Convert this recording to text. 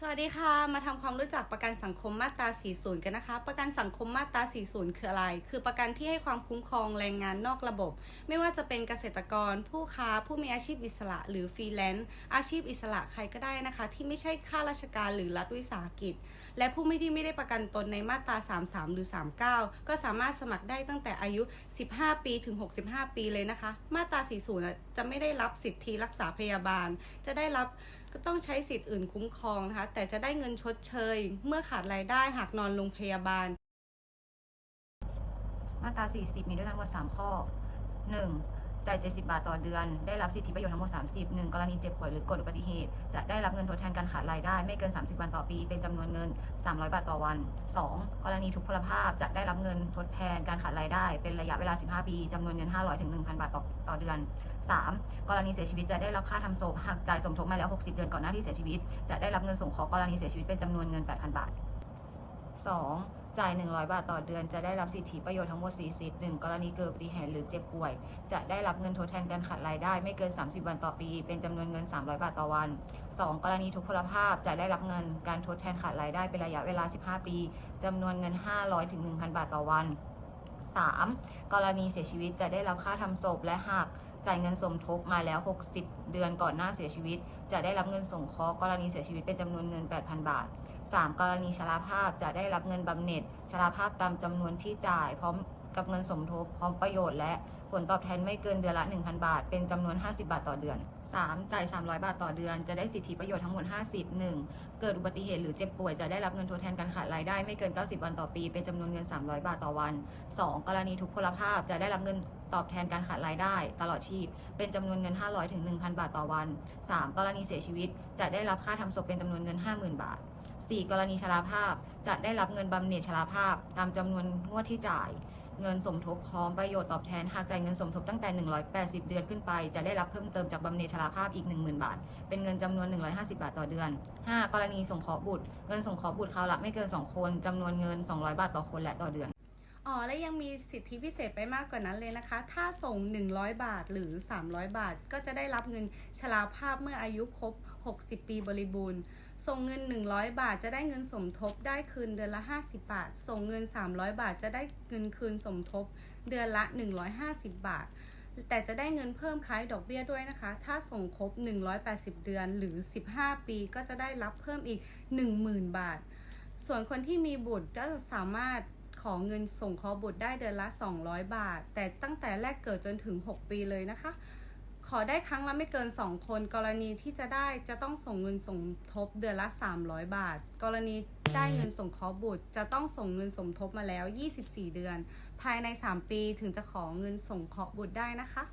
สวัสดีค่ะ มาทำความรู้จักประกันสังคมมาตรา 40 กันนะคะ ประกันสังคมมาตรา 40 คืออะไร คือประกันที่ให้ความคุ้มครองแรงงานนอกระบบ ไม่ว่าจะเป็นเกษตรกร ผู้ค้า ผู้มีอาชีพอิสระ หรือฟรีแลนซ์ อาชีพอิสระใครก็ได้นะคะ ที่ไม่ใช่ข้าราชการหรือรัฐวิสาหกิจ และผู้ไม่ที่ไม่ได้ประกันตนในมาตรา 33 หรือ 39 ก็สามารถสมัครได้ตั้งแต่อายุ 15 ปีถึง 65 ปีเลยนะคะ มาตรา 40 จะไม่ได้รับสิทธิรักษาพยาบาล จะได้รับก็ต้องใช้สิทธิ์อื่นคุ้มครองนะคะ แต่จะได้เงินชดเชย เมื่อขาดรายได้หากนอนโรงพยาบาล มาตรา 40 มีด้วยกันทั้งหมด3ข้อ 1. จ่าย 70 บาทต่อเดือน ได้รับสิทธิประโยชน์ทั้งหมด 30 1. กรณีเจ็บป่วยหรือเกิดอุบัติเหตุ จะได้รับเงินทดแทนการขาดรายได้ ไม่เกิน 30 วันต่อปี เป็นจำนวนเงิน 300 บาทต่อวัน 2. กรณีทุกพลภาพ จะได้รับเงินทดแทนการขาดรายได้ เป็นระยะเวลา 15 ปีจำนวนเงิน 500ถึง1,000 บาทต่อต่อเดือน 3. กรณีเสียชีวิตจะได้รับค่าทำศพหากจ่ายสมทบมาแล้ว 60 เดือนก่อนหน้าที่เสียชีวิต จะได้รับเงินส่งเคราะห์กรณีเสียชีวิตเป็นจำนวนเงิน 8,000 บาท 2. จ่าย 100 บาทต่อเดือน จะได้รับสิทธิประโยชน์ทั้งหมด4สิทธิ์ 1. กรณีเกิดอุบัติเหตุหรือเจ็บป่วย จะได้รับเงินทดแทนการขาดรายได้ ไม่เกิน 30 วันต่อปี เป็นจำนวนเงิน 300 บาทต่อวัน 2. กรณีทุกพลภาพจะได้รับเงินการทดแทนขาดรายได้เป็นระยะเวลา 15 ปีจำนวนเงิน 500ถึง1,000 บาทต่อวัน 3. กรณีเสียชีวิตจะได้รับค่าทำศพและหาก จ่ายเงินสมทบมาแล้ว 60 เดือนก่อนหน้าเสียชีวิต จะได้รับเงินสงเคราะห์กรณีเสียชีวิตเป็นจำนวนเงิน 8,000 บาท 3. กรณีชราภาพจะได้รับเงินบำเหน็จชราภาพตามจำนวนที่จ่ายพร้อม กับเงินสมทบพร้อมประโยชน์และผลตอบแทนไม่เกินเดือนละ 1,000 บาท เป็นจำนวน 50 บาทต่อเดือน 3. จ่าย 300 บาทต่อเดือน จะได้สิทธิประโยชน์ทั้งหมด 50 1. เกิดอุบัติเหตุหรือเจ็บป่วยจะได้รับเงินทดแทนการขาดรายได้ไม่เกิน 90 วันต่อปี เป็นจำนวนเงิน 300 บาทต่อวัน 2. กรณีทุกพลภาพจะได้รับเงินตอบแทนการขาดรายได้ ตลอดชีพ เป็นจำนวนเงิน 500ถึง1,000 บาทต่อวัน 3. กรณีเสียชีวิต จะได้รับค่าทำศพเป็นจำนวนเงิน 50,000 บาท 4. กรณีชราภาพ จะได้รับเงินบำเหน็จชราภาพ ตามจำนวนงวดที่จ่าย เงินสมทบพร้อมประโยชน์ตอบแทนหากจ่ายเงินสมทบตั้งแต่ 180 เดือนขึ้นไป จะได้รับเพิ่มเติมจากบำเหน็จชราภาพอีก 10,000 บาท เป็นเงินจำนวน 150 บาทต่อเดือน 5. กรณีสงเคราะห์บุตร เงินสงเคราะห์บุตรคราวละไม่เกิน 2 คนจำนวนเงิน 200 บาทต่อคนและต่อเดือนอ๋อและยังมีสิทธิพิเศษไปมากกว่านั้นเลยนะคะ ถ้าส่ง 100 บาทหรือ 300 บาท ก็จะได้รับเงินชราภาพเมื่ออายุครบ 60 ปีบริบูรณ์ ส่งเงิน 100 บาทจะได้เงินสมทบได้คืนเดือนละ 50 บาท ส่งเงิน 300 บาทจะได้เงินคืนสมทบ เดือนละ 150 บาท แต่จะได้เงินเพิ่มคล้ายดอกเบี้ยด้วยนะคะ ถ้าส่งครบ 180 เดือนหรือ 15 ปีก็จะได้รับเพิ่มอีก 10,000 บาท ส่วนคนที่มีบุตรจะสามารถขอเงินส่งเคราะห์บุตรได้เดือนละ 200 บาท แต่ตั้งแต่แรกเกิดจนถึง 6 ปีเลยนะคะ ขอได้ครั้งละไม่เกิน 2 คน กรณีที่จะได้จะต้องส่งเงินสมทบเดือนละ 300 บาท กรณีได้เงินส่งเคราะห์บุตร จะต้องส่งเงินสมทบมาแล้ว 24 เดือน ภายใน 3 ปีถึงจะขอเงินส่งเคราะห์บุตรได้นะคะ